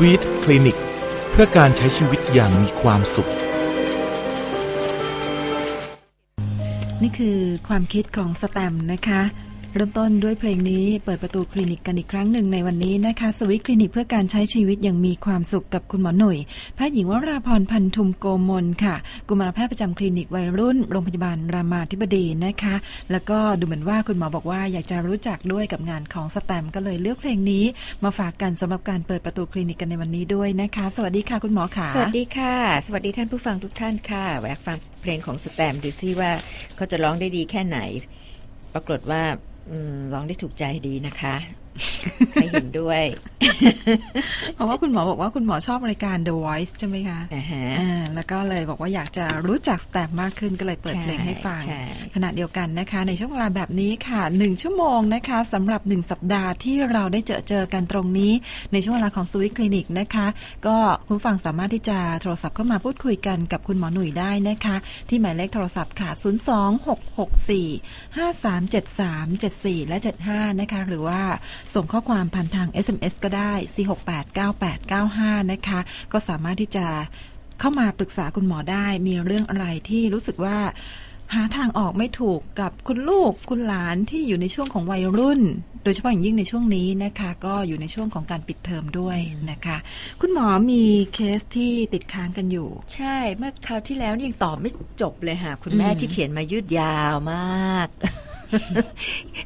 วีทคลินิก เพื่อการใช้ชีวิตอย่างมีความสุข นี่คือความคิดของสแตมนะคะ เริ่มต้นด้วยเพลงนี้เปิดประตูคลินิกกันอีกครั้งหนึ่งในวันนี้นะคะ สวิตคลินิกเพื่อการใช้ชีวิตอย่างมีความสุขกับคุณหมอหนุ่ยแพทย์หญิงวราพรพันธุมโกมลค่ะ กุมารแพทย์ประจำคลินิกวัยรุ่นโรงพยาบาลรามาธิบดีนะคะ แล้วก็ดูเหมือนว่าคุณหมอบอกว่าอยากจะรู้จักด้วยกับงานของสแตมก็เลยเลือกเพลงนี้ มาฝากกันสำหรับการเปิดประตูคลินิกกันในวันนี้ด้วยนะคะ สวัสดีค่ะคุณหมอค่ะสวัสดีค่ะ สวัสดีท่านผู้ฟังทุกท่านค่ะอยากฟังเพลงของสแตมดูซิว่าเขาจะร้องได้ดีแค่ไหน ปรากฏว่า ร้องได้ถูกใจดีนะคะ ให้เห็นด้วย เพราะว่าคุณหมอบอกว่าคุณหมอชอบรายการ The Voice ใช่ไหมคะอ่าฮะอ่าแล้วก็เลยบอกว่าอยากจะรู้จักสแตมป์มากขึ้นก็เลยเปิดใช่เพลงให้ฟังใช่ขณะเดียวกันนะคะ ในช่วงเวลาแบบนี้ค่ะหนึ่งชั่วโมงนะคะสำหรับหนึ่งสัปดาห์ที่เราได้เจอเจอกันตรงนี้ ในช่วงเวลาของสวิตคลินิกนะคะ ก็คุณผู้ฟังสามารถที่จะโทรศัพท์เข้ามาพูดคุยกันกับคุณหมอหนุ่ยได้นะคะ ที่หมายเลขโทรศัพท์ค่ะ 02664537374 และ 75 นะคะ หรือว่าส่งข้อความผ่านทาง SMS ก็ได้ 4689895 นะคะ ก็สามารถที่จะเข้ามาปรึกษาคุณหมอได้ มีเรื่องอะไรที่รู้สึกว่าหาทางออกไม่ถูกกับคุณลูกคุณหลานที่อยู่ในช่วงของวัยรุ่น โดยเฉพาะอย่างยิ่งในช่วงนี้นะคะ ก็อยู่ในช่วงของการปิดเทอมด้วยนะคะ คุณหมอมีเคสที่ติดค้างกันอยู่ ใช่เมื่อคราวที่แล้วนี่ยังตอบไม่จบเลยค่ะ คุณแม่อืมที่เขียนมายืดยาวมาก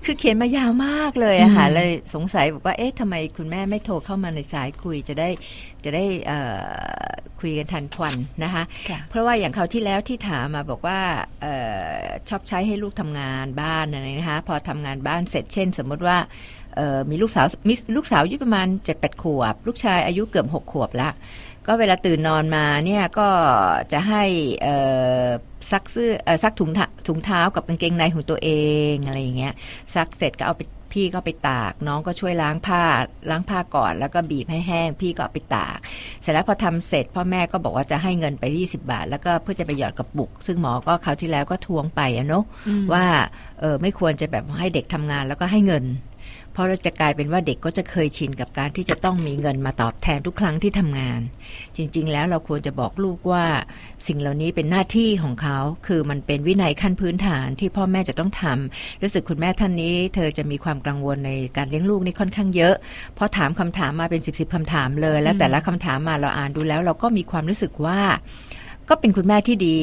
คือเขียนมายาวมากเลยอะค่ะอืมเลยสงสัยบอกว่าเอ๊ะทำไมคุณแม่ไม่โทรเข้ามาในสายคุยจะได้จะได้เอ่อคุยกันทันควันนะคะค่ะเพราะว่าอย่างคราวที่แล้วที่ถามมาบอกว่าเออชอบใช้ให้ลูกทำงานบ้านอะไรนะคะพอทำงานบ้านเสร็จเช่น สมมติว่าเอ่อมีลูกสาวมีลูกสาวอายุประมาณเจ็ดแปดขวบ ลูกชายอายุเกือบหกขวบละ ก็เวลาตื่นนอนมาเนี่ยก็จะให้เอ่อซักเสื้อเอ่อซักถุงเท้าถุงเท้ากับกางเกงในของตัวเองอะไรอย่างเงี้ยซักเสร็จก็เอาไปพี่ก็ไปตากน้องก็ช่วยล้างผ้าล้างผ้าก่อนแล้วก็บีบให้แห้ง พี่ก็เอาไปตาก เสร็จแล้วพอทำเสร็จพ่อแม่ก็บอกว่าจะให้เงินไป 20 บาท แล้วก็เพื่อจะไปหยอดกระปุก ซึ่งหมอก็คราวที่แล้วก็ทวงไปอะเนาะอืมว่าเออไม่ควรจะแบบให้เด็กทำงานแล้วก็ให้เงิน เพราะเราจะกลายเป็นว่าเด็กก็จะเคยชินกับการที่จะต้องมีเงินมาตอบแทนทุกครั้งที่ทำงาน จริง ๆ แล้วเราควรจะบอกลูกว่า สิ่งเหล่านี้เป็นหน้าที่ของเขา คือมันเป็นวินัยขั้นพื้นฐานที่พ่อแม่จะต้องทำรู้สึกคุณแม่ท่านนี้ เธอจะมีความกังวลในการเลี้ยงลูกนี่ค่อนข้างเยอะเพราะถามคำถามมาเป็นสิบสิบคำถามเลย แล้วแต่ละคำถามมาเราอ่านดูแล้ว เราก็มีความรู้สึกว่า ก็เป็นคุณแม่ที่ดี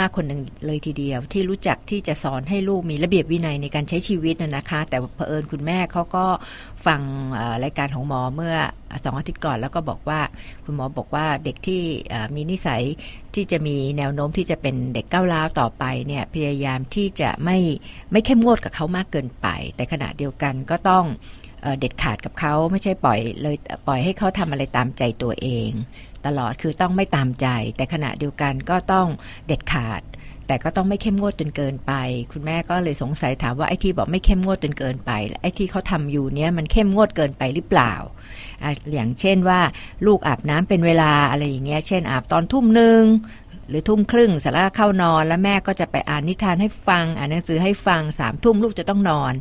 มากๆคนหนึ่งเลยทีเดียว ที่รู้จักที่จะสอนให้ลูกมีระเบียบวินัยในการใช้ชีวิตนะนะคะ แต่เผอิญคุณแม่เขาก็ฟังรายการของหมอเมื่อสองอาทิตย์ก่อน แล้วก็บอกว่าคุณหมอบอกว่าเด็กที่มีนิสัยที่จะมีแนวโน้มที่จะเป็นเด็กก้าวร้าวต่อไปเนี่ยพยายามที่จะไม่ไม่เข้มงวดกับเขามากเกินไป แต่ขณะเดียวกันก็ต้อง เด็ดขาดกับเขาไม่ใช่ปล่อยเลยปล่อยให้เขาทำอะไรตามใจตัวเอง ตลอดคือต้องไม่ตามใจ แต่ขณะเดียวกันก็ต้องเด็ดขาด แต่ก็ต้องไม่เข้มงวดจนเกินไป คุณแม่ก็เลยสงสัยถามว่าไอ้ที่บอกไม่เข้มงวดจนเกินไปไอ้ที่เขาทำอยู่เนี้ยมันเข้มงวดเกินไปหรือเปล่าออย่างเช่นว่าลูกอาบน้ำเป็นเวลาอะไรอย่างเงี้ยเช่นอาบตอนทุ่มหนึ่ง หรือทุ่มครึ่งเสร็จแล้วเข้านอน แล้วแม่ก็จะไปอ่านนิทานให้ฟัง อ่านหนังสือให้ฟังสามทุ่มลูกจะต้องนอน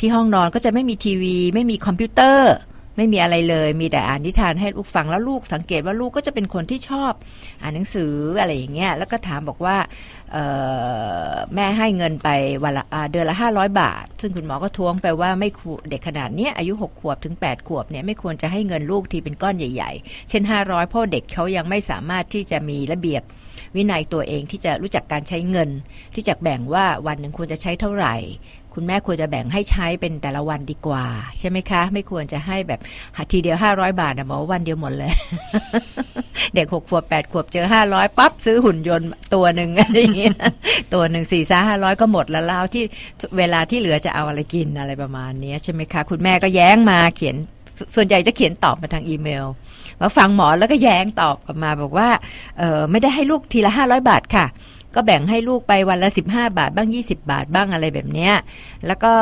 ที่ห้องนอนก็จะไม่มีทีวี ไม่มีคอมพิวเตอร์ ไม่มีอะไรเลย มีแต่อ่านนิทานให้ลูกฟังแล้วลูกสังเกตว่าลูกก็จะเป็นคนที่ชอบอ่านหนังสืออะไรอย่างเงี้ยแล้วก็ถามบอกว่าแม่ให้เงินไปวันละเดือนละห้าร้อยบาท ซึ่งคุณหมอก็ท้วงไปว่าไม่เด็กขนาดนี้อายุหกขวบถึงแปดขวบเนี่ยไม่ควรจะให้เงินลูกทีเป็นก้อนใหญ่ ๆ เช่นห้าร้อยเพราะเด็กเขายังไม่สามารถที่จะมีระเบียบ วินัยตัวเองที่จะรู้จักการใช้เงิน ที่จะแบ่งว่าวันหนึ่งควรจะใช้เท่าไหร่ คุณแม่ควรจะแบ่งให้ใช้เป็นแต่ละวันดีกว่า ใช่ไหมคะ ไม่ควรจะให้แบบหาทีเดียวห้าร้อยบาทนะหมอว่าวันเดียวหมดเลย เด็กหกขวบแปดขวบเจอห้าร้อยปั๊บซื้อหุ่นยนต์ตัวหนึ่งอะไรอย่างเงี้ยตัวหนึ่งสี่ซ่าห้าร้อยก็หมดแล้วแล้วที่เวลาที่เหลือจะเอาอะไรกินอะไรประมาณนี้ใช่ไหมคะ คุณแม่ก็แย้งมาเขียนส่วนใหญ่จะเขียนตอบมาทางอีเมล มาฟังหมอแล้วก็แย้งตอบกลับมาบอกว่าเออไม่ได้ให้ลูกทีละห้าร้อยบาทค่ะ ก็แบ่งให้ลูกไปวันละสิบห้าบาทบ้างยี่สิบาทบ้างอะไรแบบเนี้ยแล้วก็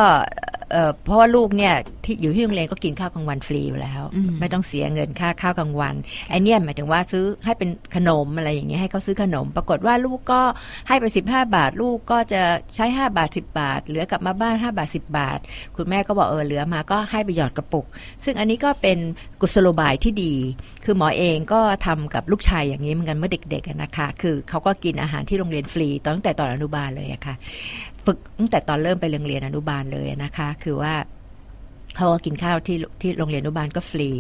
เอเอ่อเพราะว่าลูกเนี่ยที่อยู่ที่โรงเรียนก็กินข้าวกลางวันฟรีอยู่แล้ว อืม ไม่ต้องเสียเงินค่าข้าวกลางวันไอเนี่ยหมายถึงว่าซื้อให้เป็นขนมอะไรอย่างเงี้ยให้เขาซื้อขนม ปรากฏว่าลูกก็ให้ไปสิบห้าบาท ลูกก็จะใช้ห้าบาทสิบาท เหลือกลับมาบ้านห้าบาทสิบาท คุณแม่ก็บอกเออเหลือมาก็ให้ไปหยอดกระปุก ซึ่งอันนี้ก็เป็นกุศโลบายที่ดี คือหมอเองก็ทำกับลูกชายอย่างนี้เหมือนกันเมื่อเด็กๆอะนะคะ คือเขาก็กินอาหารที่โรงเรียนฟรีตั้งแต่ตอนอนุบาลเลยอะค่ะ ฝึกตั้งแต่ตอนเริ่มไปโรงเรียนอนุบาลเลยนะคะ คือว่าเขาก็กินข้าวที่ที่โรงเรียนอนุบาลก็ฟรี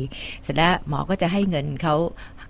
เสร็จแล้วหมอก็จะให้เงินเขา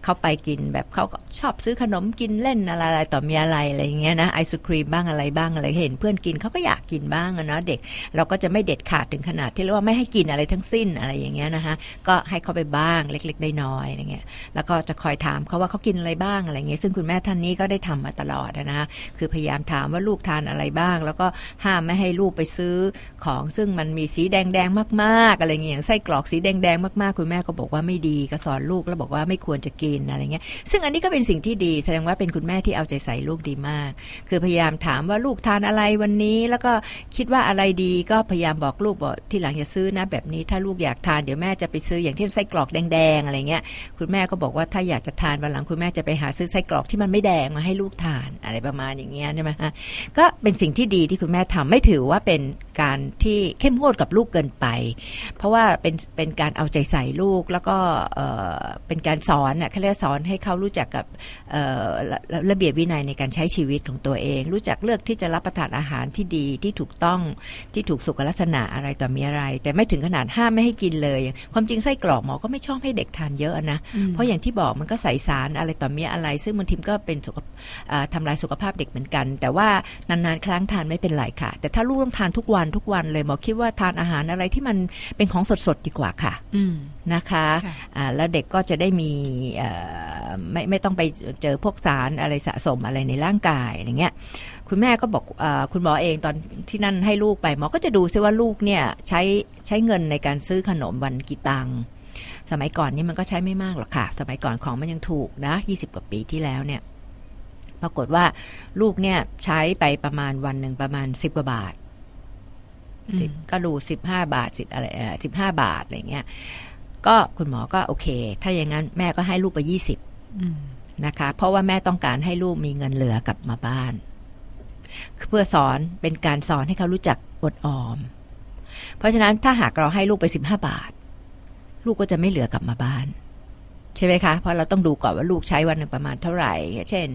เขาไปกินแบบเขาชอบซื้อขนมกินเล่นอะไรต่อมีอะไรอะไรอย่างเงี้ยนะไอศครีมบ้างอะไรบ้างอะไรเห็นเพื่อนกินเขาก็อยากกินบ้างนะเด็ก เราก็จะไม่เด็ดขาดถึงขนาดที่เรียกว่าไม่ให้กินอะไรทั้งสิ้นอะไรอย่างเงี้ยนะคะก็ให้เขาไปบ้างเล็กๆน้อยอะไรเงี้ยแล้วก็จะคอยถามเขาว่าเขากินอะไรบ้างอะไรเงี้ยซึ่งคุณแม่ท่านนี้ก็ได้ทำมาตลอดนะคะคือพยายามถามว่าลูกทานอะไรบ้าง แล้วก็ห้ามไม่ให้ลูกไปซื้อของซึ่งมันมีสีแดงๆมาก ๆ อะไรเงี้ยอย่างไส้กรอกสีแดงๆมากๆ คุณแม่ก็บอกว่าไม่ดีก็สอนลูกแล้วบอกว่าไม่ควรจะกินอะไรเงี้ยซึ่งอันนี้ก็เป็นสิ่งที่ดี แสดงว่าเป็นคุณแม่ที่เอาใจใส่ลูกดีมาก คือพยายามถามว่าลูกทานอะไรวันนี้ แล้วก็คิดว่าอะไรดีก็พยายามบอกลูกบอกที่หลังอย่าซื้อนะแบบนี้ถ้าลูกอยากทานเดี๋ยวแม่จะไปซื้ออย่างเช่นไส้กรอกแดงๆอะไรเงี้ยคุณแม่ก็บอกว่าถ้าอยากจะทานวันหลังคุณแม่จะไปหาซื้อไส้กรอกที่มันไม่แดงมาให้ลูกทานอะไรประมาณอย่างเงี้ยใช่ไหมฮะก็เป็นสิ่งที่ดีที่คุณแม่ทำไม่ถือว่าเป็นการที่เข้มงวดกับลูกเกินไป เพราะว่าเป็นเป็นการเอาใจใส่ลูกแล้วก็เออเป็นการสอนน่ะเขาเรียกสอนให้เขารู้จักกับเอ่อระระระเบียบวินัยในการใช้ชีวิตของตัวเอง รู้จักเลือกที่จะรับประทานอาหารที่ดีที่ถูกต้องที่ถูกสุขลักษณะอะไรต่อมีอะไร แต่ไม่ถึงขนาดห้ามไม่ให้กินเลย ความจริงไส้กรอกหมอก็ไม่ชอบให้เด็กทานเยอะนะอืมเพราะอย่างที่บอกมันก็ใส่สารอะไรต่อมีอะไร ซึ่งบางทีก็เป็นสุขเอ่อทำลายสุขภาพเด็กเหมือนกัน แต่ว่านานๆครั้งทานไม่เป็นไรค่ะ แต่ถ้าลูกต้องทานทุกวันทุกวันเลยหมอคิดว่าทานอาหารอะไรที่มันเป็นของสดๆดีกว่าค่ะอืมนะคะค่ะอ่าแล้วเด็กก็จะได้มีเอ่อไม่ไม่ต้องไปเจอพวกสารอะไรสะสมอะไรในร่างกายอย่างเงี้ยคุณแม่ก็บอกอคุณหมอเองตอนที่นั่นให้ลูกไปหมอก็จะดูซิว่าลูกเนี่ยใช้ใช้เงินในการซื้อขนมวันกี่ตังค์สมัยก่อนนี่มันก็ใช้ไม่มากหรอกค่ะ สมัยก่อนของมันยังถูกนะ20 กว่าปีที่แล้วเนี่ย ปรากฏว่าลูกเนี่ยใช้ไปประมาณวันหนึ่งประมาณ10กว่าบาทก็ดูสิบห้าบาทสิบอะไรสิบห้าบาทอะไรเงี้ย ก็คุณหมอก็โอเค ถ้าอย่างนั้นแม่ก็ให้ลูกไปยี่สิบนะคะ เพราะว่าแม่ต้องการให้ลูกมีเงินเหลือกลับมาบ้าน เพื่อสอนเป็นการสอนให้เขารู้จักอดออม เพราะฉะนั้นถ้าหากเราให้ลูกไปสิบห้าบาท ลูกก็จะไม่เหลือกลับมาบ้าน ใช่ไหมคะ เพราะเราต้องดูก่อนว่าลูกใช้วันหนึ่งประมาณเท่าไหร่ เช่น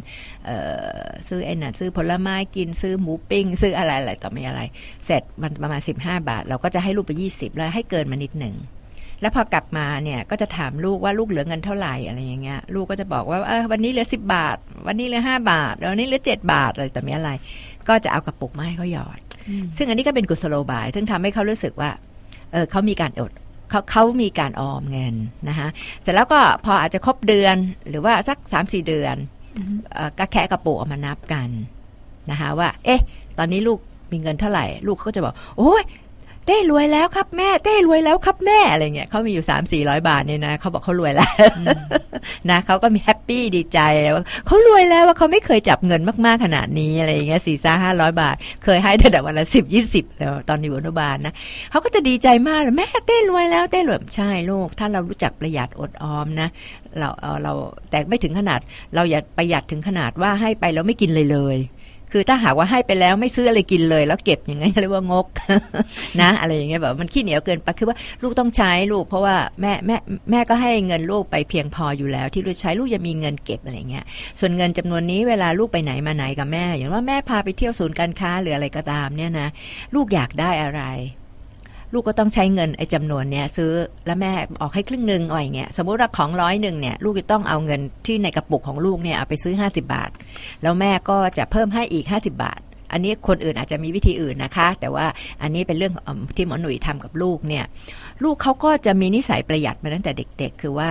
ซื้อไอ้นั่นซื้อผลไม้กินซื้อหมูปิ้ง ซื้ออะไรอะไรต่อไม่อะไร เสร็จมันประมาณ15บห้าบาท เราก็จะให้ลูกไป20แล้วให้เกินมานิดหนึ่ง แล้วพอกลับมาเนี่ยก็จะถามลูกว่าลูกเหลือเงินเท่าไหร่อะไรอย่างเงี้ยลูกก็จะบอกว่าเออวันนี้เหลือ10บาท วันนี้เหลือ5บาทวันนี้เหลือ7บาทอะไรต่อมีอะไร ก็จะเอากระปุกมาให้เขาหยอดอืมซึ่งอันนี้ก็เป็นกุศโลบาย ซึ่งทำให้เขารู้สึกว่าเออเขามีการอดเขาเขามีการออมเงินนะคะเสร็จแล้วก็พออาจจะครบเดือนหรือว่าสักสามสี่เดือนอืมเอ่อก็แคะกระปุกเออกมานับกันนะคะว่า เอ๊ะ ตอนนี้ลูกมีเงินเท่าไหร่ ลูกเขาก็จะบอก โอ้ย เต้รวยแล้วครับแม่ เต้รวยแล้วครับแม่อะไรเงี้ยเขามีอยู่สามสี่ร้อยบาทเนี่ยนะเขาบอกเขารวยแล้วนะเขาก็มีแฮปปี้ดีใจว่าเขารวยแล้วว่าเขาไม่เคยจับเงินมากๆขนาดนี้อะไรอย่างเงี้ยสี่ซ่าห้าร้อยบาท เคยให้แต่วันละสิบยี่สิบแล้วตอนอยู่อนุบาลนะเขาก็จะดีใจมากเลยแม่เต้รวยแล้วเต้รวยใช่ลูกถ้าเรารู้จักประหยัดอดออมนะเราเอ่อเราแต่ไม่ถึงขนาด เราอย่าประหยัดถึงขนาดว่าให้ไปแล้วไม่กินเลยเลย คือถ้าหากว่าให้ไปแล้วไม่ซื้ออะไรกินเลย แล้วเก็บอย่างงี้เรียกว่างกนะ อะไรอย่างเงี้ยแบบมันขี้เหนียวเกินไปคือว่าลูกต้องใช้ลูก เพราะว่าแม่แม่แม่ก็ให้เงินลูกไปเพียงพออยู่แล้ว ที่ลูกใช้ลูกจะมีเงินเก็บอะไรเงี้ยส่วนเงินจำนวนนี้เวลาลูกไปไหนมาไหนกับแม่ อย่างว่าแม่พาไปเที่ยวศูนย์การค้าหรืออะไรก็ตามเนี่ยนะลูกอยากได้อะไร ลูกก็ต้องใช้เงินไอ้จำนวนเนี้ยซื้อแล้วแม่ออกให้ครึ่งหนึ่งอะไรอยเงี้ยสมมุติว่าของร้อยหนึ่งเนี่ยลูกจะต้องเอาเงินที่ในกระปุกของลูกเนี่ยเอาไปซื้อ 50 บาท แล้วแม่ก็จะเพิ่มให้อีก 50 บาท อันนี้คนอื่นอาจจะมีวิธีอื่นนะคะ แต่ว่าอันนี้เป็นเรื่องเอิ่มที่หมอหนุ่ยทำกับลูกเนี่ยลูกเขาก็จะมีนิสัยประหยัดมาตั้งแต่เด็ก ๆ คือว่า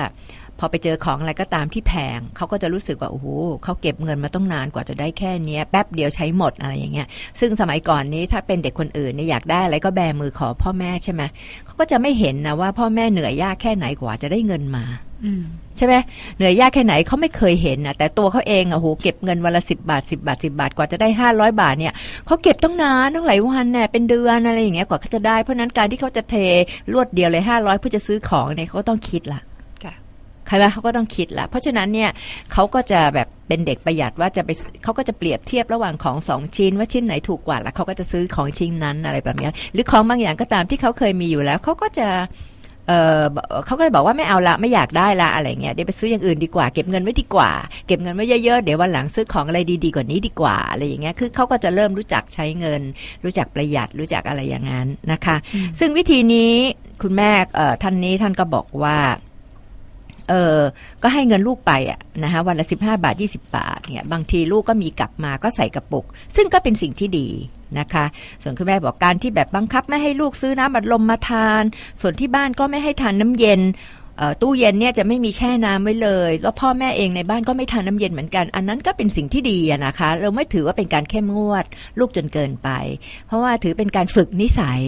พอไปเจอของอะไรก็ตามที่แพงเขาก็จะรู้สึกว่าโอ้โหเขาเก็บเงินมาต้องนานกว่าจะได้แค่เนี้ยแป๊บเดียวใช้หมดอะไรอย่างเงี้ย ซึ่งสมัยก่อนนี้ถ้าเป็นเด็กคนอื่นเนี่ยอยากได้อะไรก็แบมือขอพ่อแม่ใช่ไหมเขาก็จะไม่เห็นนะว่าพ่อแม่เหนื่อยยากแค่ไหนกว่าจะได้เงินมาอืมใช่ไหมเหนื่อยยากแค่ไหนเขาไม่เคยเห็นนะแต่ตัวเขาเองอะโหเก็บเงินวันละสิบาทสิบาทสิบาทกว่าจะได้ห้าร้อยบาทเนี่ยเขาเก็บต้องนานต้องหลายวันเนี่ยเป็นเดือนอะไรอย่างเงี้ยกว่าเขาจะได้เพราะฉะนั้นการที่เขาจะเทรวดเดียวเลยห้าร้อยเพื่อจะซื้อของเนี่ยเขาก็ต้องคิดละค่ะ ใครว่าเขาก็ต้องคิดละเพราะฉะนั้นเนี่ยเขาก็จะแบบเป็นเด็กประหยัดว่าจะไปเขาก็จะเปรียบเทียบระหว่างของสองชิ้น ว่าชิ้นไหนถูกกว่าแล้วเขาก็จะซื้อของชิ้นนั้นอะไรแบบเนี้ยหรือของบางอย่างก็ตามที่เขาเคยมีอยู่แล้วเขาก็จะเออเขาก็จะบอกว่าไม่เอาละไม่อยากได้ละอะไรเงี้ยเดี๋ยวไปซื้ออย่างอื่นดีกว่า เก็บเงินไว้ดีกว่า เก็บเงินไว้เยอะๆเดี๋ยววันหลังซื้อของอะไรดีๆกว่านี้ดีกว่าอะไรอย่างเงี้ยคือเขาก็จะเริ่มรู้จักใช้เงิน รู้จักประหยัดรู้จักอะไรอย่างนั้นนะคะอืมซึ่งวิธีนี้คุณแม่เอ่อท่านนี้ท่านก็บอกว่า เออก็ให้เงินลูกไปอะนะคะวันละสิบห้าบาทยี่สิบาทเนี่ยบางทีลูกก็มีกลับมาก็ใส่กระปุก ซึ่งก็เป็นสิ่งที่ดีนะคะ ส่วนคุณแม่บอกการที่แบบบังคับไม่ให้ลูกซื้อน้ำบัดลมมาทาน ส่วนที่บ้านก็ไม่ให้ทานน้ำเย็น ตู้เย็นเนี่ยจะไม่มีแช่น้ำไว้เลย แล้วพ่อแม่เองในบ้านก็ไม่ทานน้ำเย็นเหมือนกัน อันนั้นก็เป็นสิ่งที่ดีนะคะ เราไม่ถือว่าเป็นการเข้มงวดลูกจนเกินไป เพราะว่าถือเป็นการฝึกนิสัย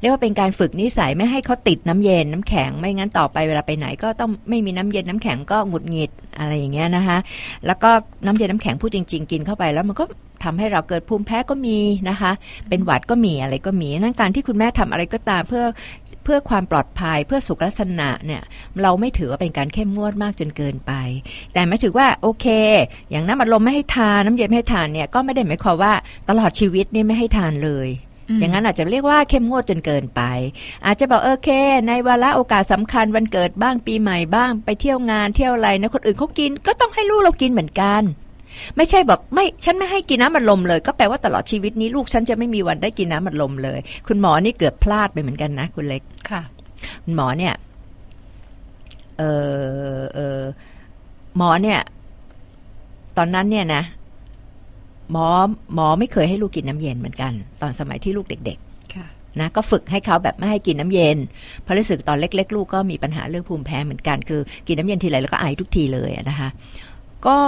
เรียกว่าเป็นการฝึกนิสัยไม่ให้เขาติดน้ำเย็นน้ำแข็งไม่งั้นต่อไปเวลาไปไหน ก็ต้องไม่มีน้ำเย็นน้ำแข็งก็หงุดหงิดอะไรอย่างเงี้ยนะคะ แล้วก็น้ำเย็นน้ำแข็งพูดจริง ๆ กินเข้าไปแล้วมันก็ ทำให้เราเกิดภูมิแพ้ก็มีนะคะ เป็นหวัดก็มีอะไรก็มีนั่นการที่คุณแม่ทำอะไรก็ตามเพื่อเพื่อความปลอดภัยเพื่อสุขลักษณะเนี่ยเราไม่ถือว่าเป็นการเข้มงวดมากจนเกินไป แต่ไม่ถือว่าโอเค อย่างน้ำอัดลมไม่ให้ทานน้ำเย็นไม่ให้ทานเนี่ยก็ไม่ได้หมายความว่าตลอดชีวิตนี่ไม่ให้ทานเลยอย่างนั้นอาจจะเรียกว่าเข้มงวดจนเกินไป อาจจะบอกโอเค ในวาระโอกาสสำคัญวันเกิดบ้างปีใหม่บ้างไปเที่ยวงานเที่ยวอะไรนะคนอื่นเขากินก็ต้องให้ลูกเรากินเหมือนกัน ไม่ใช่บอกไม่ฉันไม่ให้กินน้ำอัดลมเลย ก็แปลว่าตลอดชีวิตนี้ลูกฉันจะไม่มีวันได้กินน้ำอัดลมเลย คุณหมอนี่เกือบพลาดไปเหมือนกันนะ คุณเล็กค่ะ คุณหมอเนี่ยเออเออหมอเนี่ย ตอนนั้นเนี่ยนะหมอหมอไม่เคยให้ลูกกินน้ำเย็นเหมือนกัน ตอนสมัยที่ลูกเด็กค่ะๆนะก็ฝึกให้เขาแบบไม่ให้กินน้ำเย็นเพราะรู้สึกตอนเล็ก ๆ ลูกก็มีปัญหาเรื่องภูมิแพ้เหมือนกัน คือ กินน้ำเย็นทีไรแล้วก็ไอทุกทีเลยอะนะคะก็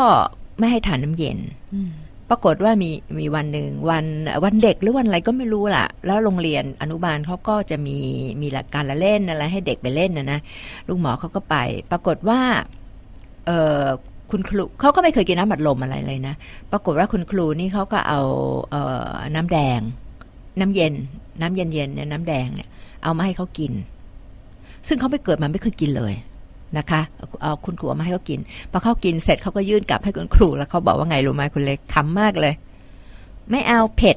ไม่ให้ทานน้ำเย็นอืมปรากฏว่ามีมีวันหนึ่งวันวันเด็กหรือวันอะไรก็ไม่รู้ล่ะ แล้วโรงเรียนอนุบาลเขาก็จะมีมีหลักการละเล่นอะไรให้เด็กไปเล่นนะนะลุงหมอเขาก็ไป ปรากฏว่าเออคุณครูเขาก็ไม่เคยกินน้ำบัดลมอะไรเลยนะ ปรากฏว่าคุณครูนี่เขาก็เอาเออน้ำแดง น้ำเย็น น้ำเย็นเย็นๆเนี่ยน้ำแดงเนี่ยเอามาให้เขากิน ซึ่งเขาไม่เกิดมาไม่เคยกินเลย นะคะเอาคุณครูเอามาให้เขากินพอเขากินเสร็จเขาก็ยื่นกลับให้คุณครูแล้วเขาบอกว่าไงรู้ไหมคุณเล็กขำมากเลย ไม่เอาเผ็ด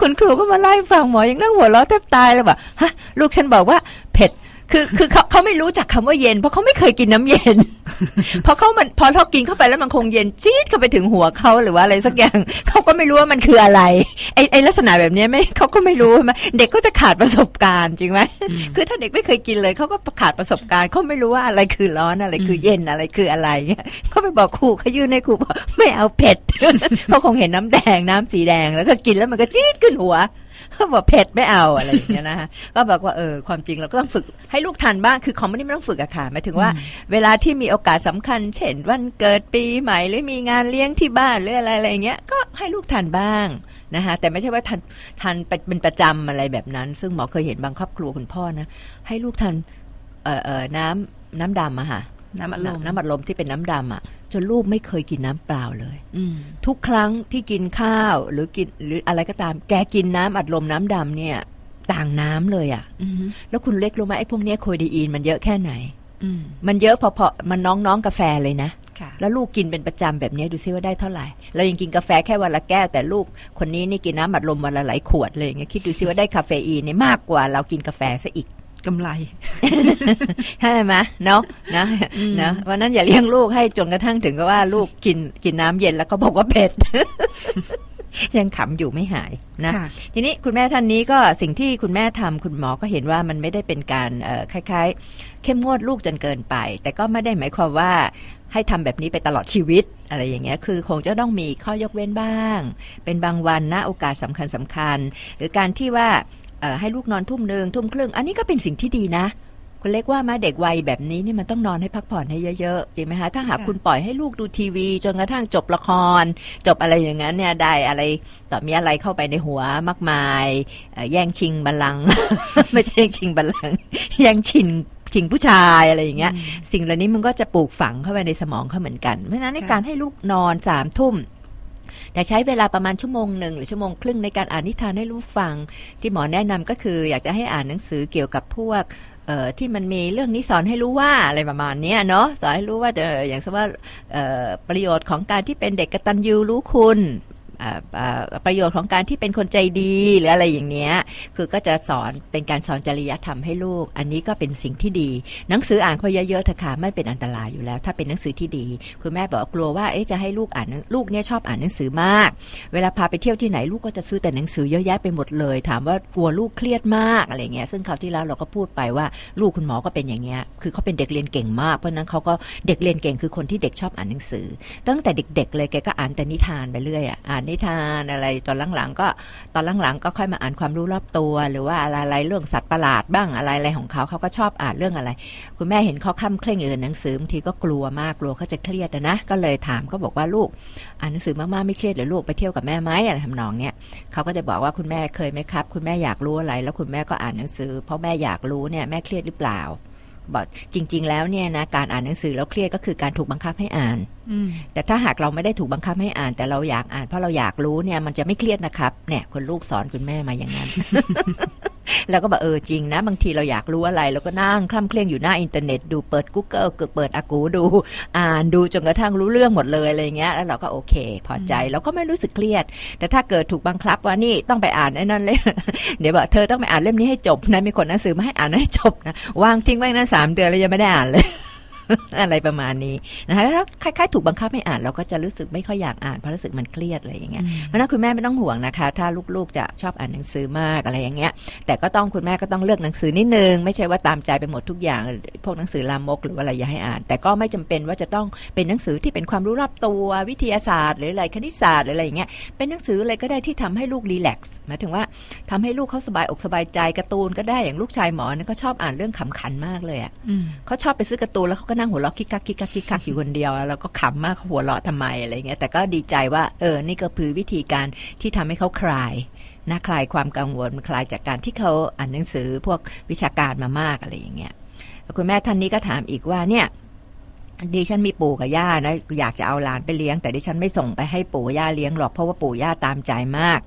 คุณครูก็มาไล่ฟังหมอยังนั่งหัวเราะแทบตายเลยบอกฮะ ลูกฉันบอกว่าเผ็ด คือคือเขาเขาไม่รู้จักคำว่าเย็น เพราะเขาไม่เคยกินน้ำเย็นพอเขามันพอเขากินเข้าไปแล้วมันคงเย็นจี๊ดเข้าไปถึงหัวเขาหรือว่าอะไรสักอย่างเขาก็ไม่รู้ว่ามันคืออะไรไอไอลักษณะแบบเนี้ยไม่เขาก็ไม่รู้ใช่ไหมเด็กก็จะขาดประสบการณ์จริงไหมคือถ้าเด็กไม่เคยกินเลยเขาก็ขาดประสบการณ์เขาไม่รู้ว่าอะไรคือร้อนอะไรคือเย็นอะไรคืออะไรเงี้ยเขาไปบอกครูเขายื่นให้ครูบอกไม่เอาเผ็ดเขาคงเห็นน้ำแดงน้ำสีแดงแล้วก็กินแล้วมันก็จี๊ดขึ้นหัวเขา บอกเผ็ดไม่เอาอะไรอย่างเงี้ยนะคะก็บอกว่าเออความจริงเราก็ต้องฝึกให้ลูกทันบ้างคือของไม่ได้ไม่ต้องฝึกอะค่ะหมายถึงว่า เวลาที่มีโอกาสสำคัญ เช่นวันเกิดปีใหม่หรือมีงานเลี้ยงที่บ้านหรืออะไรอะไรเงี้ยก็ให้ลูกทานบ้างนะคะแต่ไม่ใช่ว่าทานทานเป็นประจำอะไรแบบนั้น ซึ่งหมอเคยเห็นบางครอบครัวคุณพ่อนะให้ลูกทานเอ่อเอ่อน้ำน้ำดำอะค่ะ น้ำอัดลมน้ำอัดลมที่เป็นน้ำดำอะจนลูกไม่เคยกินน้ำเปล่าเลยอืมทุกครั้งที่กินข้าวหรือกินหรืออะไรก็ตาม แกกินน้ำอัดลมน้ำดำเนี่ย ต่างน้ำเลยอะอืมแล้วคุณเล็กรู้ไหมไอ้พวกเนี้ยโคเดอีนมันเยอะแค่ไหนอืมมันเยอะพอๆมันน้องๆกาแฟเลยนะค่ะแล้วลูกกินเป็นประจำแบบนี้ดูซิว่าได้เท่าไหร่ เรายังกินกาแฟแค่วันละแก้ว แต่ลูกคนนี้นี่กินน้ำอัดลมวันละหลายขวดเลยอย่างเงี้ยคิดดูซิว่าได้คาเฟอีนเนี่ยมากกว่าเรากินกาแฟซะอีก กำไรใช่ไหมเนาะนะนะวันนั้นอย่าเลี้ยงลูกให้จนกระทั่งถึงกับว่าลูกกินกินน้ำเย็นแล้วก็บอกว่าเผ็ดยังขำอยู่ไม่หายนะค่ะทีนี้คุณแม่ท่านนี้ก็สิ่งที่คุณแม่ทำคุณหมอก็เห็นว่ามันไม่ได้เป็นการเอ่อคล้าย ๆ เข้มงวดลูกจนเกินไป แต่ก็ไม่ได้หมายความว่าให้ทำแบบนี้ไปตลอดชีวิตอะไรอย่างเงี้ย คือคงจะต้องมีข้อยกเว้นบ้าง เป็นบางวันนะโอกาสสำคัญสำคัญ หรือการที่ว่าเอ่อ ให้ลูกนอนทุ่มหนึ่งทุ่มครึ่ง อันนี้ก็เป็นสิ่งที่ดีนะคุณเล็กว่ามาเด็กวัยแบบนี้นี่มันต้องนอนให้พักผ่อนให้เยอะๆจริงไหมคะถ้าหากค่ะคุณปล่อยให้ลูกดูทีวี จนกระทั่งจบละคร จบอะไรอย่างนั้นเนี่ยได้อะไรต่อมีอะไรเข้าไปในหัวมากมายเอ่อแย่งชิงบัลลังก์ไม่ใช่แย่งชิงบัลลังก์แย่งชิงชิงผู้ชายอะไรอย่างเงี้ย สิ่งเหล่านี้มันก็จะปลูกฝังเข้าไปในสมองเขาเหมือนกันเพราะฉะนั้นในค่ะการให้ลูกนอนสามทุ่ม แต่ใช้เวลาประมาณชั่วโมงหนึ่งหรือชั่วโมงครึ่งในการอ่านนิทานให้ลูกฟัง ที่หมอแนะนำก็คือ อยากจะให้อ่านหนังสือเกี่ยวกับพวกที่มันมีเรื่องนี้สอนให้รู้ว่าอะไรประมาณนี้เนาะสอนให้รู้ว่าจะอย่างเช่นว่าประโยชน์ของการที่เป็นเด็กกระตันยูรู้คุณ ประโยชน์ของการที่เป็นคนใจดีหรืออะไรอย่างเนี้ยคือก็จะสอนเป็นการสอนจริยธรรมให้ลูก อันนี้ก็เป็นสิ่งที่ดี หนังสืออ่านเขาเยอะๆเถอะค่ะไม่เป็นอันตรายอยู่แล้ว ถ้าเป็นหนังสือที่ดี คุณแม่บอกว่ากลัวว่าเอ๊ะจะให้ลูกอ่านลูกเนี่ยชอบอ่านหนังสือมาก เวลาพาไปเที่ยวที่ไหนลูกก็จะซื้อแต่หนังสือเยอะแยะไปหมดเลย ถามว่ากลัวลูกเครียดมากอะไรเงี้ยซึ่งคราวที่แล้วเราก็พูดไปว่าลูกคุณหมอก็เป็นอย่างเงี้ยคือเขาเป็นเด็กเรียนเก่งมากเพราะนั้นเขาก็เด็กเรียนเก่งคือคนที่เด็กชอบอ่านหนังสือ ตั้งแต่เด็ก ๆ เลยแกก็อ่านแต่นิทานไปเรื่อยอ่านนิทานอะไรตอนหลังๆก็ตอนหลังๆก็ค่อยมาอ่านความรู้รอบตัว หรือว่าอะไรๆเรื่องสัตว์ประหลาดบ้างอะไรอะไรของเขาเขาก็ชอบอ่านเรื่องอะไร คุณแม่เห็นเขาคล่ำเคร่งอยู่ในหนังสือบางทีก็กลัวมากกลัวเขาจะเครียดนะก็เลยถามก็บอกว่าลูกอ่านหนังสือมากๆไม่เครียดหรือลูกไปเที่ยวกับแม่ไหมอะไรทำนองเนี้ยเขาก็จะบอกว่าคุณแม่เคยไหมครับ คุณแม่อยากรู้อะไร แล้วคุณแม่ก็อ่านหนังสือ เพราะแม่อยากรู้เนี่ยแม่เครียดหรือเปล่า บอกจริง ๆ แล้วเนี่ยนะการอ่านหนังสือแล้วเครียดก็คือการถูกบังคับให้อ่านอแต่ถ้าหากเราไม่ได้ถูกบังคับให้อ่าน แต่เราอยากอ่านเพราะเราอยากรู้เนี่ยมันจะไม่เครียดนะครับ เนี่ยคุณลูกสอนคุณแม่มาอย่างนั้น แล้วก็บอกเออจริงนะ บางทีเราอยากรู้อะไรเราก็นั่งคล่ำเคร่งอยู่หน้าอินเทอร์เน็ตดูเปิด Google เกิดเปิดอากูดู อ่านดูจนกระทั่งรู้เรื่องหมดเลยอะไรเงี้ยแล้วเราก็โอเค พอใจเราก็ไม่รู้สึกเครียด แต่ถ้าเกิดถูกบังคับว่านี่ต้องไปอ่านไอ้นั่นเลยเดี๋ยวบอกเธอต้องไปอ่านเล่มนี้ให้จบนะมีคนหนังสือมาให้อ่านให้จบนะวางทิ้งไว้นั้นสามเดือนแล้วยังไม่ได้อ่านเลย อะไรประมาณนี้นะคะแล้วคล้ายๆ ถูกบังคับให้อ่านเราก็จะรู้สึกไม่ค่อยอยากอ่านเพราะรู้สึกมันเครียดอะไรอย่างเงี้ยเพราะฉะนั้นคุณแม่ไม่ต้องห่วงนะคะ ถ้าลูกๆจะชอบอ่านหนังสือมากอะไรอย่างเงี้ย แต่ก็ต้องคุณแม่ก็ต้องเลือกหนังสือนิดนึงไม่ใช่ว่าตามใจไปหมดทุกอย่าง พวกหนังสือลามกหรือว่าอะไรอย่าให้อ่าน แต่ก็ไม่จำเป็นว่าจะต้องเป็นหนังสือที่เป็นความรู้รอบตัววิทยาศาสตร์ หรืออะไรคณิตศาสตร์หรืออะไรอย่างเงี้ยเป็นหนังสืออะไรก็ได้ที่ทำให้ลูกรีแลกซ์หมายถึงว่าทำให้ลูกเขาสบายอกสบายใจการ์ตูนก็ได้อย่างลูกชายหมอเนี่ยก็ชอบอ่านเรื่องขำขันมากเลยอะอืมเขาชอบไปซื้อการ์ตูนแล้วเขาก็นั่งหัวเราะคิกคักคิกคักคิกคักอยู่คนเดียวแล้วก็ขำมากหัวเราะทำไมอะไรเงี้ยแต่ก็ดีใจว่าเออนี่ก็คือวิธีการที่ทำให้เขาคลายนะคลายความกังวลคลายจากการที่เขาอ่านหนังสือพวกวิชาการมามากอะไรอย่างเงี้ยคุณแม่ท่านนี้ก็ถามอีกว่าเนี่ยดิฉันมีปู่กับย่านะอยากจะเอาหลานไปเลี้ยง แต่ดิฉันไม่ส่งไปให้ปู่ย่าเลี้ยงหรอกเพราะว่าปู่ย่าตามใจมาก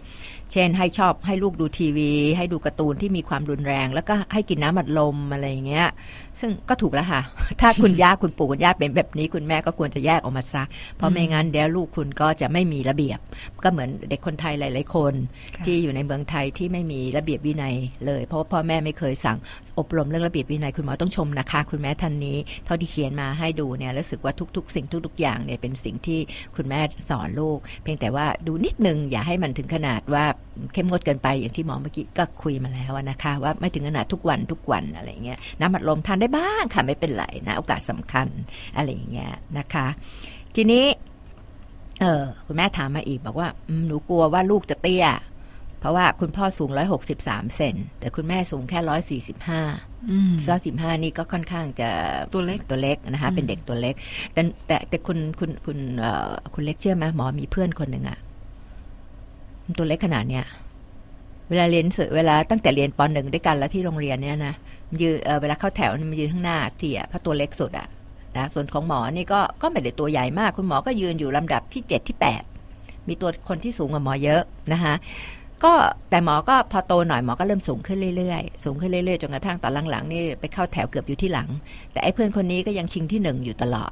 เช่นให้ชอบให้ลูกดูทีวี ให้ดูการ์ตูนที่มีความรุนแรง แล้วก็ให้กินน้ำอัดลมอะไรอย่างเงี้ยซึ่งก็ถูกแล้วค่ะ ถ้าคุณย่าคุณปู่คุณย่าเป็นแบบนี้ คุณแม่ก็ควรจะแยกออกมาซะ เพราะไม่งั้นเดี๋ยวลูกคุณก็จะไม่มีระเบียบ ก็เหมือนเด็กคนไทยหลาย ๆ คนค่ะที่อยู่ในเมืองไทยที่ไม่มีระเบียบวินัยเลย เพราะว่าพ่อแม่ไม่เคยสั่งอบรมเรื่องระเบียบวินัยคุณหมอต้องชมนะคะ คุณแม่ท่านนี้ เท่าที่เขียนมาให้ดูเนี่ยรู้สึกว่าทุก ๆ สิ่งทุก ๆ อย่างเนี่ยเป็นสิ่งที่คุณแม่สอนลูก เพียงแต่ว่าดูนิดนึงอย่าให้มันถึงขนาดว่าเข้มงวดเกินไปอย่างที่หมอเมื่อกี้ก็คุยมาแล้วนะคะ ว่าไม่ถึงขนาดทุกวันทุกวันอะไรเงี้ยน้ำอัดลมทานได้บ้างค่ะไม่เป็นไรนะโอกาสสำคัญอะไรอย่างเงี้ยนะคะ ทีนี้ เออคุณแม่ถามมาอีกบอกว่าอืมหนูกลัวว่าลูกจะเตี้ย เพราะว่าคุณพ่อสูงร้อยหกสิบสามเซนแต่คุณแม่สูงแค่ร้อยสี่สิบห้าอืมร้อยสิบห้านี่ก็ค่อนข้างจะตัวเล็กตัวเล็กนะคะอืมเป็นเด็กตัวเล็ก แต่แต่แต่คุณคุณคุณเอ่อคุณเล็กเชื่อไหมหมอมีเพื่อนคนหนึ่งอะมันตัวเล็กขนาดเนี้ยเวลาเรียนหนังสือเวลาตั้งแต่เรียนปหนึ่งด้วยกันแล้วที่โรงเรียนเนี่ยนะมัน ยืนเวลาเข้าแถวมันยืนข้างหน้าที่อะเพราะตัวเล็กสุดอะนะส่วนของหมอนี่ก็ก็ไม่ได้ตัวใหญ่มาก คุณหมอก็ยืนอยู่ลำดับที่เจ็ดที่แปดมีตัวคนที่สูงกว่าหมอเยอะนะคะ ก็แต่หมอก็พอโตหน่อยหมอก็เริ่มสูงขึ้นเรื่อยๆ สูงขึ้นเรื่อยๆจนกระทั่งตอนหลังๆนี่ไปเข้าแถวเกือบอยู่ที่หลัง แต่ไอ้เพื่อนคนนี้ก็ยังชิงที่หนึ่งอยู่ตลอด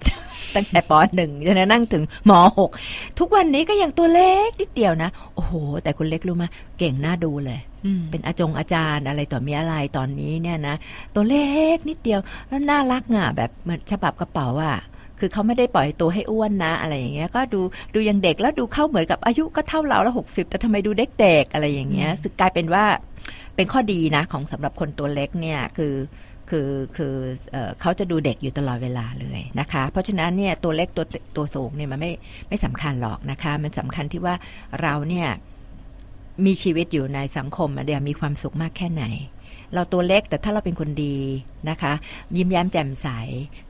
ตั้งแต่ปหนึ่งจนกระทั่งถึงมหกทุกวันนี้ก็ยังตัวเล็กนิดเดียวนะ โอ้โห แต่คุณเล็กรู้ไหมเก่งน่าดูเลยอืมเป็นอาจงอาจารย์อะไรต่อมีอะไรตอนนี้เนี่ยนะ ตัวเล็กนิดเดียวแล้วน่ารักอะแบบเหมือนฉบับกระเป๋าอะ คือเขาไม่ได้ปล่อยตัวให้อ้วนนะอะไรอย่างเงี้ยก็ดูดูยังเด็กแล้วดูเข้าเหมือนกับอายุก็เท่าเราแล้วหกสิบแต่ทำไมดูเด็กๆอะไรอย่างเงี้ยสึกกลายเป็นว่าเป็นข้อดีนะของสำหรับคนตัวเล็กเนี่ยคือคือคือเอ่อเขาจะดูเด็กอยู่ตลอดเวลาเลยนะคะ เพราะฉะนั้นเนี่ยตัวเล็กตัวตัวสูงเนี่ยมันไม่ไม่สำคัญหรอกนะคะ มันสำคัญที่ว่าเราเนี่ยมีชีวิตอยู่ในสังคมอะเดียวมีความสุขมากแค่ไหน เราตัวเล็กแต่ถ้าเราเป็นคนดีนะคะ ยิ้มแย้มแจ่มใส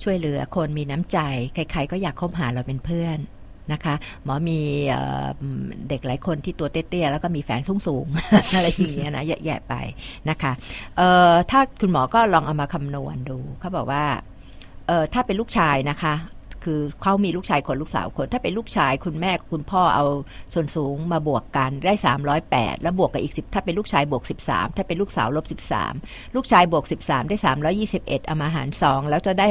ช่วยเหลือคนมีน้ำใจ ใครๆก็อยากคบหาเราเป็นเพื่อนนะคะหมอมีเอเด็กหลายคนที่ตัวเตี้ยๆแล้วก็มีแฟนสูงๆอะไรอย่างเงี้ยนะแย่ๆไปนะคะเออถ้าคุณหมอก็ลองเอามาคำนวณดูเขาบอกว่าเออถ้าเป็นลูกชายนะคะ คือเขามีลูกชายคนลูกสาวคน ถ้าเป็นลูกชายคุณแม่กับคุณพ่อเอาส่วนสูงมาบวกกันได้ 308 แล้วบวกกับอีก 10 ถ้าเป็นลูกชายบวก 13 ถ้าเป็นลูกสาวลบ 13 ลูกชายบวก 13 ได้ 321เอามาหาร 2 แล้วจะได้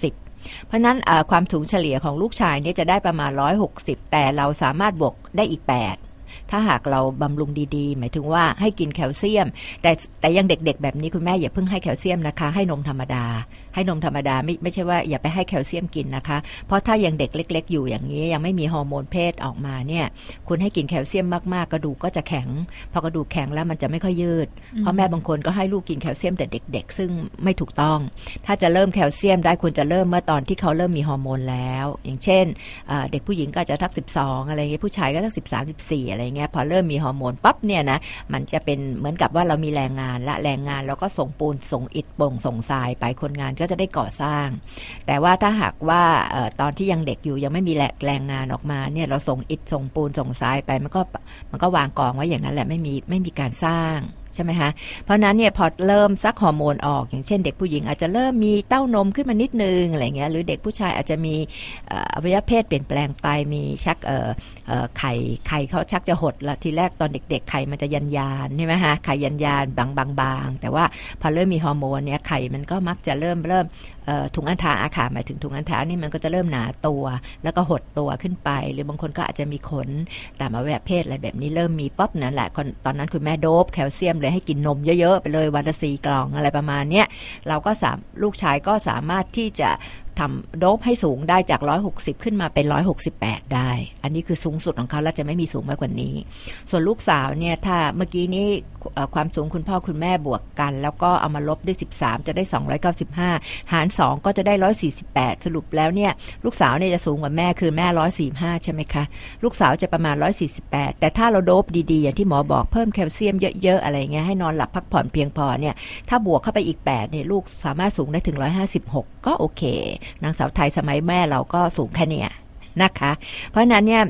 160เพราะนั้นความถุงเฉลี่ยของลูกชายเนี่ยจะได้ประมาณ 160 แต่เราสามารถบวกได้อีก 8 ถ้าหากเราบำรุงดีๆ หมายถึงว่าให้กินแคลเซียม แต่แต่ยังเด็กๆ แบบนี้คุณแม่อย่าเพิ่งให้แคลเซียมนะคะ ให้นมธรรมดาให้นมธรรมดาไม่ไม่ใช่ว่าอย่าไปให้แคลเซียมกินนะคะ เพราะถ้ายังเด็กเล็ก ๆ อยู่อย่างนี้ยังไม่มีฮอร์โมนเพศออกมาเนี่ย คุณให้กินแคลเซียมมากๆ กระดูกก็จะแข็ง พอกระดูกแข็งแล้วมันจะไม่ค่อยยืด เพราะแม่บางคนก็ให้ลูกกินแคลเซียมแต่เด็ก ๆ ซึ่งไม่ถูกต้อง ถ้าจะเริ่มแคลเซียมได้ควรจะเริ่มเมื่อตอนที่เขาเริ่มมีฮอร์โมนแล้ว อย่างเช่นเอ่อเด็กผู้หญิงก็อาจจะทัก 12 อะไรเงี้ยผู้ชายก็ทัก 13 14 อะไรเงี้ยพอเริ่มมีฮอร์โมนปั๊บเนี่ยนะมันจะเป็นเหมือนกับว่าเรามีแรงงานละแรงงานเราก็ส่งปูนส่งอิฐบ่งส่งทรายไปคนงานก็จะได้ก่อสร้าง แต่ว่าถ้าหากว่าออตอนที่ยังเด็กอยู่ยังไม่มีแรงแรงงานออกมาเนี่ยเราส่งอิฐส่งปูนส่งทรายไปมันก็มันก็วางกองไว้อย่างนั้นแหละไม่มีไม่มีการสร้าง ใช่ไหมคะ เพราะนั้นเนี่ยพอเริ่มซักฮอร์โมนออก อย่างเช่นเด็กผู้หญิงอาจจะเริ่มมีเต้านมขึ้นมานิดนึงอะไรเงี้ยหรือเด็กผู้ชายอาจจะมีอวัยวะเพศเปลี่ยนแปลงไปมีชักเออเออไข่ไข่เขาชักจะหดละทีแรกตอนเด็ก ๆ ไข่มันจะยันยานใช่ไหมฮะไข่ยันยานบางบางบางแต่ว่าพอเริ่มมีฮอร์โมนเนี่ยไข่มันก็มักจะเริ่มเริ่มถุงอัณฑาอาขาหมายถึงถุงอัณฑานี่มันก็จะเริ่มหนาตัว แล้วก็หดตัวขึ้นไป หรือบางคนก็อาจจะมีขนตามอวัยวะเพศอะไรแบบนี้เริ่มมีป๊อบนั่นแหละตอนนั้นคุณแม่โดบแคลเซียมเลยให้กินนมเยอะๆไปเลยวันละสี่กล่องอะไรประมาณเนี้ยเราก็สามลูกชายก็สามารถที่จะ ทำโดบให้สูงได้จาก 160 ขึ้นมาเป็น 168 ได้ อันนี้คือสูงสุดของเขาแล้วจะไม่มีสูงมากกว่านี้ ส่วนลูกสาวเนี่ยถ้าเมื่อกี้นี้ความสูงคุณพ่อคุณแม่บวกกัน แล้วก็เอามาลบด้วย 13 จะได้ 295 หาร 2 ก็จะได้ 148 สรุปแล้วเนี่ยลูกสาวเนี่ยจะสูงกว่าแม่คือแม่ 145 ใช่ไหมคะ ลูกสาวจะประมาณ 148 แต่ถ้าเราโดบดีๆ อย่างที่หมอบอกเพิ่มแคลเซียมเยอะๆอะไรเงี้ยให้นอนหลับพักผ่อนเพียงพอเนี่ยถ้าบวกเข้าไปอีก8เนี่ยลูกสามารถสูงได้ถึง 156 ก็โอเคนางสาวไทยสมัยแม่เราก็สูงแค่เนี้ยนะคะ เพราะนั้นเนี่ย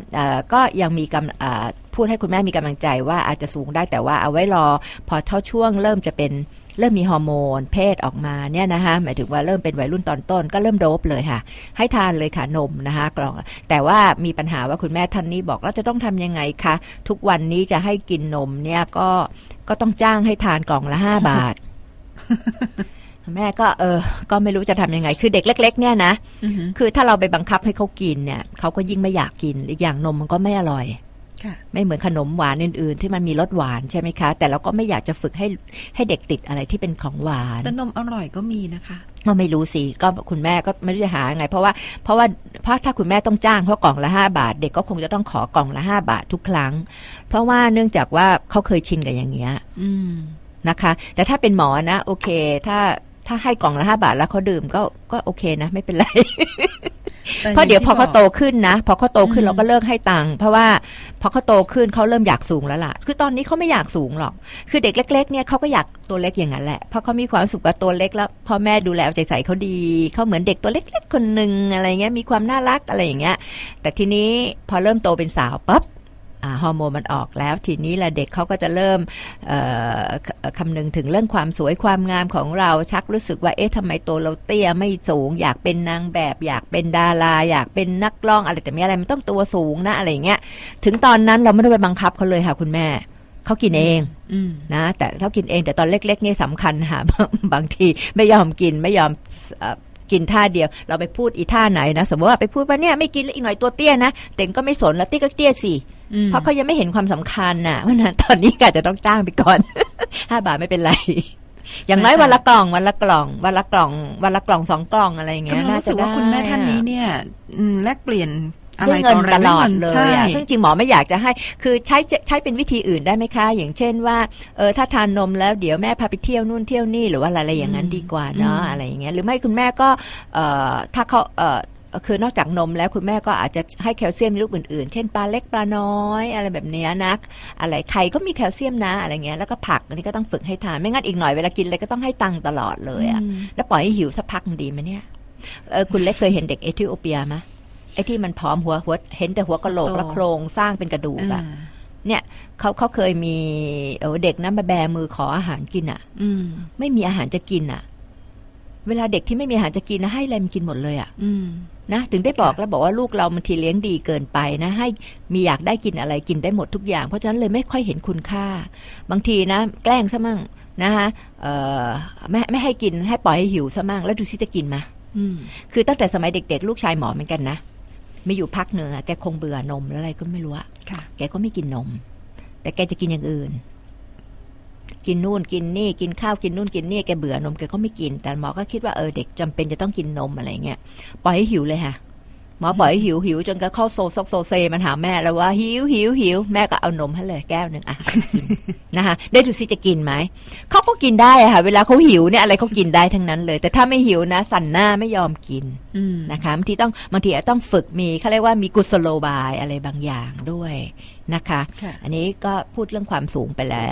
ก็ยังมีกำพูดให้คุณแม่มีกำลังใจว่าอาจจะสูงได้แต่ว่าเอาไว้รอ พอเท่าช่วงเริ่มจะเป็นเริ่มมีฮอร์โมน เพศออกมาเนี่ยนะคะหมายถึงว่าเริ่มเป็นวัยรุ่นตอนต้น ก็เริ่มโดบเลยค่ะ ให้ทานเลยค่ะนมนะคะกล่อง แต่ว่ามีปัญหาว่าคุณแม่ท่านนี้บอกแล้วจะต้องทำยังไงคะทุกวันนี้จะให้กินนมเนี่ยก็ก็ต้องจ้างให้ทานกล่องละห้าบาท แม่ก็เออ ก็ไม่รู้จะทำยังไง คือเด็กเล็ก ๆ เนี่ยนะอือหือคือถ้าเราไปบังคับให้เขากินเนี่ยเขาก็ยิ่งไม่อยากกิน อีกอย่างนมมันก็ไม่อร่อยค่ะไม่เหมือนขนมหวานอื่น ๆ ที่มันมีรสหวานใช่ไหมคะ แต่เราก็ไม่อยากจะฝึกให้ให้เด็กติดอะไรที่เป็นของหวานแต่นมอร่อยก็มีนะคะก็ไม่รู้สิก็คุณแม่ก็ไม่รู้จะหาไง เพราะว่าเพราะว่าเพราะถ้าคุณแม่ต้องจ้างเพราะกล่องละห้าบาท เด็กก็คงจะต้องขอกล่องละห้าบาททุกครั้ง เพราะว่าเนื่องจากว่าเขาเคยชินกับอย่างเงี้ย อืมนะคะ แต่ถ้าเป็นหมอนะ โอเค ถ้า ถ้าให้กล่องละห้าบาทแล้วเขาดื่มก็ก็โอเคนะ ไม่เป็นไรแต่เพราะเดี๋ยวพอเขาโตย่งที่บขึ้นนะ พอเขาโตขึ้นอืมเราก็เลิกให้ตังค์เพราะว่าพอเขาโตขึ้นเขาเริ่มอยากสูงแล้วล่ะ คือตอนนี้เขาไม่อยากสูงหรอก คือเด็กเล็ก ๆ เนี่ยเขาก็อยากตัวเล็กอย่างนั้นแหละ เพราะเขามีความสุขกับตัวเล็กแล้วพ่อแม่ดูแลเอาใจใส่เขาดีเขาเหมือนเด็กตัวเล็ก ๆ คนหนึ่งอะไรเงี้ยมีความน่ารักอะไรอย่างเงี้ย แต่ทีนี้พอเริ่มโตเป็นสาวปั๊บอ่า ฮอร์โมนมันออกแล้ว ทีนี้แหละเด็กเขาก็จะเริ่มเอ่อคคำนึงถึงเรื่องความสวยความงามของเราชักรู้สึกว่าเอ๊ะทำไมตัวเราเตี้ยไม่สูง อยากเป็นนางแบบอยากเป็นดารา อยากเป็นนักร้องอะไรแต่มีอะไรมันต้องตัวสูงนะอะไรอย่างเงี้ยถึงตอนนั้นเราไม่ได้ไปบังคับเขาเลยค่ะคุณแม่เขากินเองอืมนะแต่เขากินเองแต่ตอนเล็กๆนี่สำคัญค่ะบางทีไม่ยอมกินไม่ยอมเอ่อ กินท่าเดียว เราไปพูดอีท่าไหนนะ สมมติว่าไปพูดว่าเนี่ยไม่กินแล้วอีกหน่อยตัวเตี้ยนะเต็งก็ไม่สนแล้วเตี้ยก็เตี้ยสิอืมเพราะเขายังไม่เห็นความสำคัญน่ะเพราะฉะนั้นตอนนี้ก็อาจจะต้องจ้างไปก่อนห้าบาทไม่เป็นไรอย่างน้อยวันละกล่องวันละกล่องวันละกล่องวันละกล่องสองกล่องอะไรอย่างเงี้ยกำลังรู้สึกว่าได้คุณแม่ท่านนี้เนี่ยอืมแลกเปลี่ยน อะไรด้วยเงินต่ออะไรตลอดด้วยงินเลยใช่อะซึ่งจริงหมอไม่อยากจะให้ คือใช้ใช้เป็นวิธีอื่นได้ไหมคะ อย่างเช่นว่า เออถ้าทานนมแล้วเดี๋ยวแม่พาไปเที่ยวนู่นเที่ยวนี่หรือว่าอะไรอย่างนั้นดีกว่าเนาะอะไรอย่างเงี้ย หรือไม่คุณแม่ก็ เอ่อถ้าเขาเอ่อเอ่อคือนอกจากนมแล้วคุณแม่ก็อาจจะให้แคลเซียมในลูกอื่นๆ เช่นปลาเล็กปลาน้อยอะไรแบบเนี้ยนะอะไรไข่ก็มีแคลเซียมนะอะไรเงี้ยแล้วก็ผักอันนี้ก็ต้องฝึกให้ทานไม่งั้นอีกหน่อยเวลากินอะไรก็ต้องให้ตังค์ตลอดเลยอะอืมแล้วปล่อยให้หิวสักพักมันดีไหมเนี่ยเออคุณเล็กเคยเห็นเด็กเอธิโอเปียไหม ไอ้ที่มันผอมหัวหัวเห็นแต่หัวกะโหลกโตและโครงสร้างเป็นกระดูกอ่าอะเนี่ยเขาเขาเคยมีเออเด็กนะมาแบมือขออาหารกินอะอืม ไม่มีอาหารจะกินอะเวลาเด็กที่ไม่มีอาหารจะกินนะให้อะไรมันกินหมดเลยอะอืมนะถึงได้บอกแล้วบอกว่าลูกเราบางทีเลี้ยงดีเกินไปนะ ให้มีอยากได้กินอะไรกินได้หมดทุกอย่าง เพราะฉะนั้นเลยไม่ค่อยเห็นคุณค่า บางทีนะ แกล้งซะมั่งนะคะเอ่อไม่ไม่ให้กินให้ปล่อยให้หิวซะมั่งแล้วดูซิจะกินมาอืมคือตั้งแต่สมัยเด็ก ๆ ลูกชายหมอเหมือนกันนะ มีอยู่พักหนึ่งอะแกคงเบื่อนมแล้วอะไรก็ไม่รู้อะค่ะแกก็ไม่กินนม แต่แกจะกินอย่างอื่น กินนู่นกินนี่ กินข้าวกินนู่นกินนี่แกเบื่อนมแกก็ไม่กิน แต่หมอก็คิดว่าเออเด็กจำเป็นจะต้องกินนมอะไรเงี้ยปล่อยให้หิวเลยค่ะ หมอปล่อยให้หิวหิวจนกระเข้าโซซอกโซเซมันหาแม่แล้วว่าหิวหิวหิวแม่ก็เอานมให้เลยแก้วหนึ่งอะกินนะคะได้ดูซิจะกินไหมเขาก็กินได้อะค่ะ เวลาเขาหิวเนี่ยอะไรเขากินได้ทั้งนั้นเลย แต่ถ้าไม่หิวนะ สั่นหน้าไม่ยอมกินอืมนะคะบางทีต้องบางทีอาจต้องฝึกมีเขาเรียกว่ามีกุศโลบายอะไรบางอย่างด้วยนะคะค่ะอันนี้ก็พูดเรื่องความสูงไปแล้ว